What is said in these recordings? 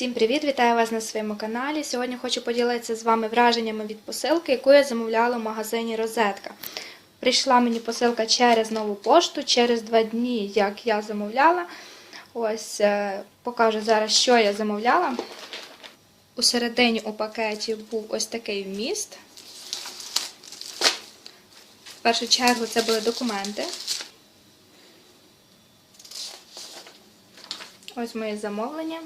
Всім привіт! Вітаю вас на своєму каналі. Сьогодні хочу поділитися з вами враженнями від посилки, яку я замовляла в магазині Розетка. Прийшла мені посилка через нову пошту, через два дні, як я замовляла. Ось е, покажу зараз, що я замовляла. У середині у пакеті був ось такий вміст. В першу чергу це були документи. Ось моє замовлення.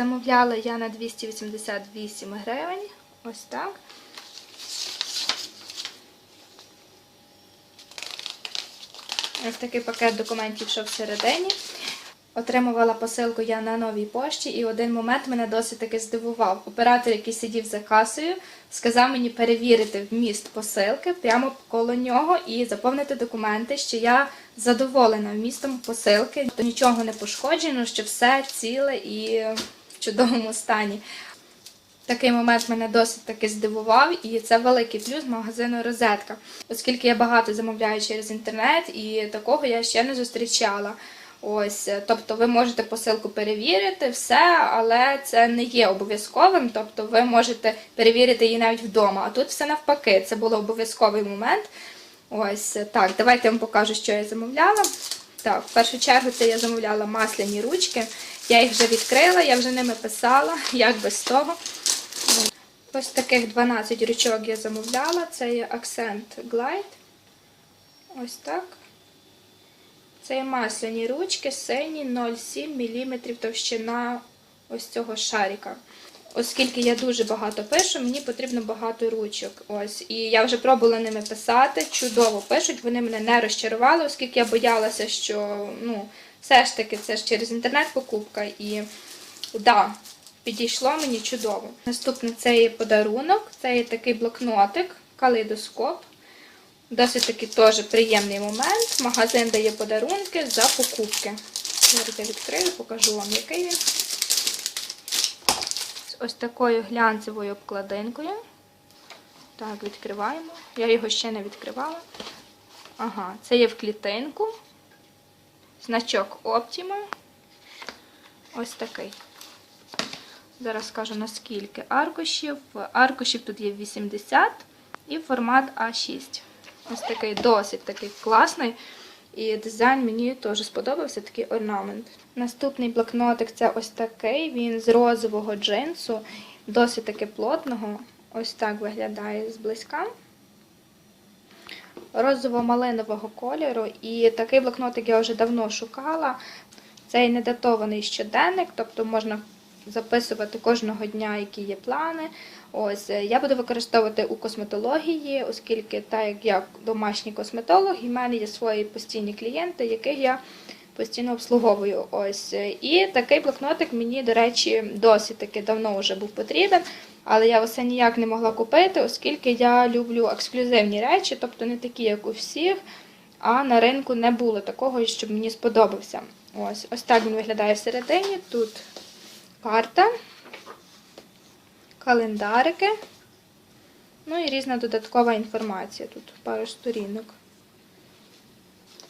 Замовляла я на 288 гривень. Ось так. Ось такий пакет документів, що всередині. Отримувала посилку я на новій пошті, і один момент мене досить таки здивував. Оператор, який сидів за касою, сказав мені перевірити вміст посилки прямо коло нього і заповнити документи, що я задоволена вмістом посилки, нічого не пошкоджено, що все ціле і чудовому стані. Такий момент мене досить таки здивував, і це великий плюс магазину Розетка, оскільки я багато замовляю через інтернет, і такого я ще не зустрічала. Ось, тобто ви можете посилку перевірити, все, але це не є обов'язковим. Тобто ви можете перевірити її навіть вдома. А тут все навпаки, це був обов'язковий момент. Ось так, давайте я вам покажу, що я замовляла. Так, в першу чергу це я замовляла масляні ручки. Я їх вже відкрила, я вже ними писала, як без того. Ось таких 12 ручок я замовляла. Це є Accent Glide. Ось так. Це є масляні ручки, сині 0,7 мм товщина ось цього шарика. Оскільки я дуже багато пишу, мені потрібно багато ручок. Ось. І я вже пробувала ними писати, чудово пишуть, вони мене не розчарували, оскільки я боялася, що ну, все ж таки це ж через інтернет-покупка. І да, підійшло мені чудово. Наступне це є подарунок, це є такий блокнотик, калейдоскоп. Досить таки теж приємний момент. Магазин дає подарунки за покупки. Зараз я відкрию, покажу вам, який він. Ось такою глянцевою обкладинкою. Так, відкриваємо. Я його ще не відкривала. Ага, це є в клітинку. Значок Optima. Ось такий. Зараз скажу наскільки аркушів. Аркушів тут є 80 і формат А6. Ось такий досить такий класний. І дизайн мені теж сподобався, такий орнамент. Наступний блокнотик це ось такий. Він з розового джинсу, досить таки плотного. Ось так виглядає зблизька. Розово-малинового кольору. І такий блокнотик я вже давно шукала. Цей недатований щоденник, тобто можна записувати кожного дня, які є плани. Ось е, я буду використовувати у косметології, оскільки, так як я домашній косметолог, і в мене є свої постійні клієнти, яких я постійно обслуговую. Ось е, і такий блокнотик мені, до речі, досить таки давно вже був потрібен. Але я все ніяк не могла купити, оскільки я люблю ексклюзивні речі, тобто не такі, як у всіх. А на ринку не було такого, щоб мені сподобався. Ось ось так він виглядає всередині. Тут карта, календарики, ну і різна додаткова інформація. Тут пару сторінок.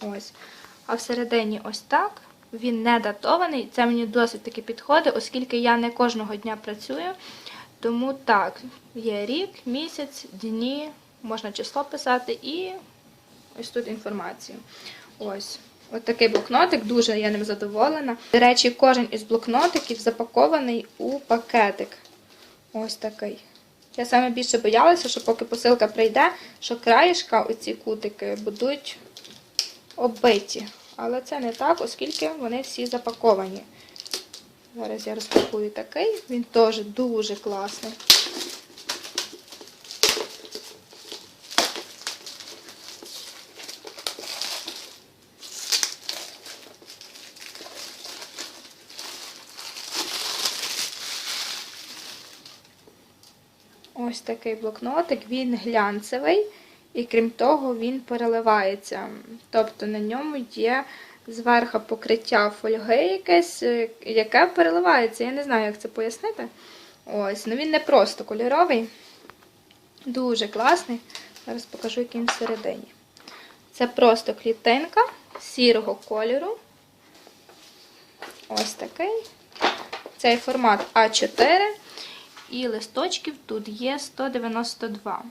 Ось. А всередині ось так. Він не датований. Це мені досить таки підходить, оскільки я не кожного дня працюю. Тому так, є рік, місяць, дні, можна число писати і ось тут інформацію. Ось. Ось такий блокнотик, дуже я ним задоволена. До речі, кожен із блокнотиків запакований у пакетик. Ось такий. Я саме більше боялася, що поки посилка прийде, що краєшка, оці кутики, будуть оббиті. Але це не так, оскільки вони всі запаковані. Зараз я розпакую такий, він теж дуже класний. Ось такий блокнотик, він глянцевий, і крім того, він переливається. Тобто на ньому є зверху покриття фольги якесь, е, яке переливається. Я не знаю, як це пояснити. Ось, ну він не просто кольоровий, дуже класний. Зараз покажу, який він всередині. Це просто клітинка сірого кольору. Ось такий. Цей формат А4. І листочків тут є 192.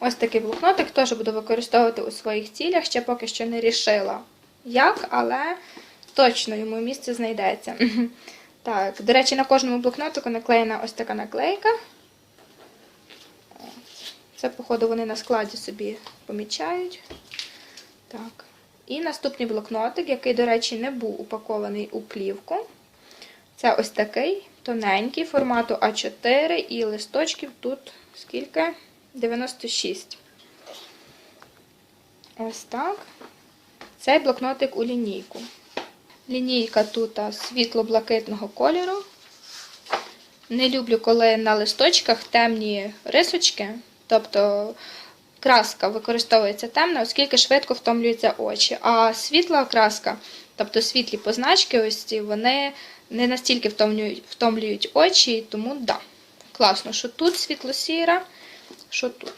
Ось такий блокнотик теж буду використовувати у своїх цілях. Ще поки що не рішила як, але точно йому місце знайдеться. Так, до речі, на кожному блокнотику наклеєна ось така наклейка. Це, походу, вони на складі собі помічають. Так. І наступний блокнотик, який, до речі, не був упакований у плівку. Це ось такий тоненький формату А4 і листочків тут скільки? 96. Ось так. Цей блокнотик у лінійку. Лінійка тут світло-блакитного кольору. Не люблю, коли на листочках темні рисочки, тобто краска використовується темна, оскільки швидко втомлюються очі. А світла краска, тобто світлі позначки, ось ці, вони не настільки втомлюють, втомлюють очі, тому да. Класно, що тут світло-сіра, що тут.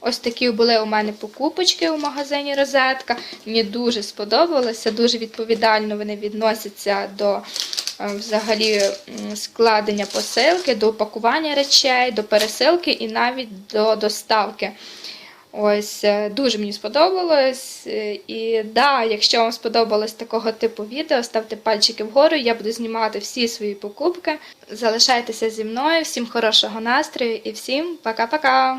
Ось такі були у мене покупочки у магазині Розетка. Мені дуже сподобалося, дуже відповідально вони відносяться до взагалі складення посилки, до упакування речей, до пересилки і навіть до доставки. Ось е, дуже мені сподобалось. Е, І да, якщо вам сподобалось такого типу відео, ставте пальчики вгору. Я буду знімати всі свої покупки. Залишайтеся зі мною. Всім хорошого настрою і всім пока-пока!